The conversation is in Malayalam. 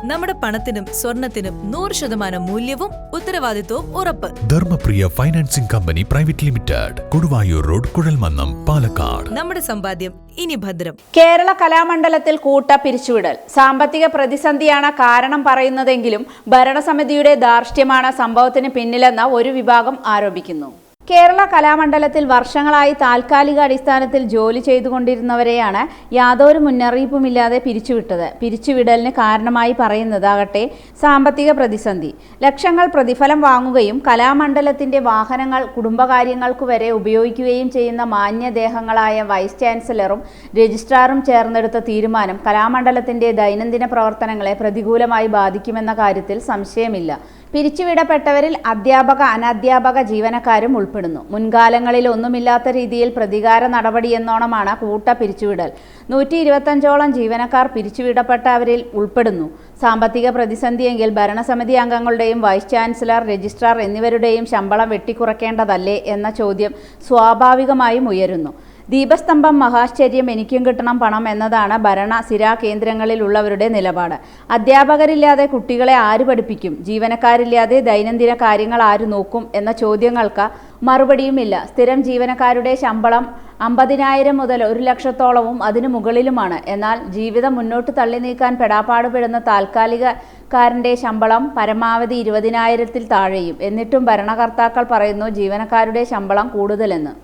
നമ്മുടെ പണത്തിനും സ്വർണത്തിനും നൂറ് ശതമാനം മൂല്യവും ഉത്തരവാദിത്വവും ഉറപ്പ്. Dharmapriya financing company private limited Koduvayur road Kuzhalmannam Palakkad. നമ്മുടെ സമ്പാദ്യം ഇനി ഭദ്രം. കേരള കലാമണ്ഡലത്തിൽ കൂട്ട പിരിച്ചുവിടൽ. സാമ്പത്തിക പ്രതിസന്ധിയാണ് കാരണം പറയുന്നതെങ്കിലും ഭരണസമിതിയുടെ ധാർഷ്ട്യമാണ് സംഭവത്തിന് പിന്നിലെന്ന ഒരു വിഭാഗം ആരോപിക്കുന്നു. കേരള കലാമണ്ഡലത്തിൽ വർഷങ്ങളായി താൽക്കാലിക അടിസ്ഥാനത്തിൽ ജോലി ചെയ്തുകൊണ്ടിരുന്നവരെയാണ് യാതൊരു മുന്നറിയിപ്പുമില്ലാതെ പിരിച്ചുവിട്ടത്. പിരിച്ചുവിടലിന് കാരണമായി പറയുന്നതാകട്ടെ സാമ്പത്തിക പ്രതിസന്ധി. ലക്ഷങ്ങൾ പ്രതിഫലം വാങ്ങുകയും കലാമണ്ഡലത്തിന്റെ വാഹനങ്ങൾ കുടുംബകാര്യങ്ങൾക്കു വരെ ഉപയോഗിക്കുകയും ചെയ്യുന്ന മാന്യദേഹങ്ങളായ വൈസ് ചാൻസലറും രജിസ്ട്രാറും ചേർന്നെടുത്ത തീരുമാനം കലാമണ്ഡലത്തിന്റെ ദൈനംദിന പ്രവർത്തനങ്ങളെ പ്രതികൂലമായി ബാധിക്കുമെന്ന കാര്യത്തിൽ സംശയമില്ല. പിരിച്ചുവിടപ്പെട്ടവരിൽ അധ്യാപക അനധ്യാപക ജീവനക്കാരും ഉൾപ്പെടുന്നു മുൻകാലങ്ങളിൽ ഒന്നുമില്ലാത്ത രീതിയിൽ പ്രതികാര നടപടിയെന്നോണമാണ് കൂട്ട പിരിച്ചുവിടൽ. നൂറ്റി ഇരുപത്തഞ്ചോളം ജീവനക്കാർ പിരിച്ചുവിടപ്പെട്ടവരിൽ ഉൾപ്പെടുന്നു. സാമ്പത്തിക പ്രതിസന്ധിയെങ്കിൽ ഭരണസമിതി അംഗങ്ങളുടെയും വൈസ് ചാൻസലർ രജിസ്ട്രാർ എന്നിവരുടെയും ശമ്പളം വെട്ടിക്കുറയ്ക്കേണ്ടതല്ലേ എന്ന ചോദ്യം സ്വാഭാവികമായും ഉയരുന്നു. ദീപസ്തംഭം മഹാശ്ചര്യം എനിക്കും കിട്ടണം പണം എന്നതാണ് ഭരണ സിരാ കേന്ദ്രങ്ങളിലുള്ളവരുടെ നിലപാട്. അധ്യാപകരില്ലാതെ കുട്ടികളെ ആര് പഠിപ്പിക്കും? ജീവനക്കാരില്ലാതെ ദൈനംദിന കാര്യങ്ങൾ ആര് നോക്കും എന്ന ചോദ്യങ്ങൾക്ക് മറുപടിയുമില്ല. സ്ഥിരം ജീവനക്കാരുടെ ശമ്പളം അമ്പതിനായിരം മുതൽ ഒരു ലക്ഷത്തോളവും അതിനു മുകളിലുമാണ്. എന്നാൽ ജീവിതം മുന്നോട്ട് തള്ളി നീക്കാൻ പെടാപ്പാടുപെടുന്ന താൽക്കാലികക്കാരന്റെ ശമ്പളം പരമാവധി ഇരുപതിനായിരത്തിൽ താഴെയും. എന്നിട്ടും ഭരണകർത്താക്കൾ പറയുന്നു ജീവനക്കാരുടെ ശമ്പളം കൂടുതലെന്ന്.